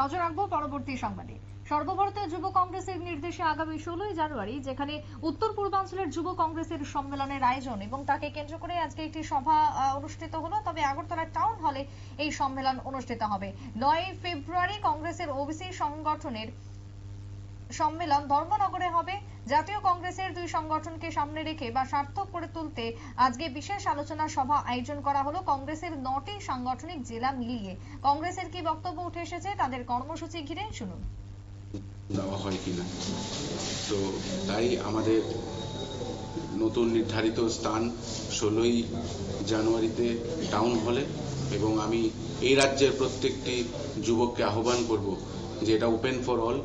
নজর রাখব পরবর্তী সংবাদে। সর্বভারতীয় যুব কংগ্রেসের নির্দেশে আগামী ষোলোই জানুয়ারি, যেখানে উত্তর পূর্বাঞ্চলের যুব কংগ্রেসের সম্মেলনের আয়োজন এবং তাকে কেন্দ্র করে আজকে একটি সভা অনুষ্ঠিত হলো। তবে আগরতলা টাউন হলে এই সম্মেলন অনুষ্ঠিত হবে। নয় ফেব্রুয়ারি কংগ্রেসের ওবিসি সংগঠনের সম্মেলন ধর্মনগরে হবে। জাতীয় কংগ্রেসের দুই সংগঠনকে সামনে রেখে বা সার্থক করে তুলতে আজকে বিশেষ আলোচনা সভা আয়োজন করা হলো কংগ্রেসের নটি সাংগঠনিক জেলা মিলিয়ে। কংগ্রেসের কি বক্তব্য উঠে এসেছে তাদের কর্মসূচি ঘিরে শুনুন। দেওয়া হয় কিনা? তো তাই আমাদের নতুন নির্ধারিত স্থান ষোলোই জানুয়ারিতে টাউন হলে এবং আমি এই রাজ্যের প্রত্যেকটি যুবককে আহ্বান করব যে এটা ওপেন ফর অল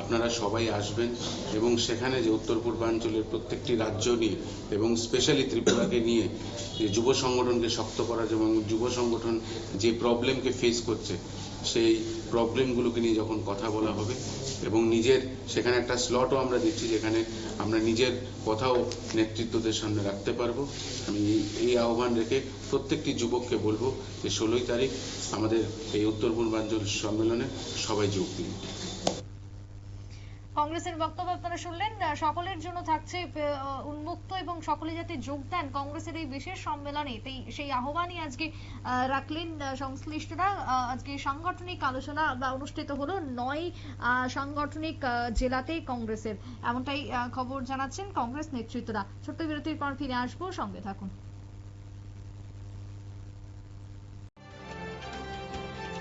আপনারা সবাই আসবেন এবং সেখানে যে উত্তর পূর্বাঞ্চলের প্রত্যেকটি রাজ্য নিয়ে এবং স্পেশালি ত্রিপুরাকে নিয়ে যে যুব সংগঠনকে শক্ত করার এবং যুব সংগঠন যে প্রবলেমকে ফেস করছে, সেই প্রবলেমগুলোকে নিয়ে যখন কথা বলা হবে এবং নিজের সেখানে একটা স্লটও আমরা দিচ্ছি যেখানে আমরা নিজের কথাও নেতৃত্বদের সামনে রাখতে পারব। আমি এই আহ্বান রেখে প্রত্যেকটি যুবককে বলব যে ষোলোই তারিখ আমাদের এই উত্তর পূর্বাঞ্চল সম্মেলনে সবাই যোগ দিন। কংগ্রেসের বক্তব্য আপনারা শুনলেন। সকলের জন্য থাকছে উন্মুক্ত এবং সকলে যাতে যোগ দেন কংগ্রেসের এই বিশেষ সম্মেলনে সেই আহ্বানই আজকে রাখলেন সংশ্লিষ্টরা। আজকে সাংগঠনিক আলোচনা বা অনুষ্ঠিত হলো নয় সাংগঠনিক জেলাতে কংগ্রেসের। এমনটাই খবর জানাচ্ছেন কংগ্রেস নেতৃত্বরা। ছোট্ট বিরতির পর ফিরে আসব, সঙ্গে থাকুন।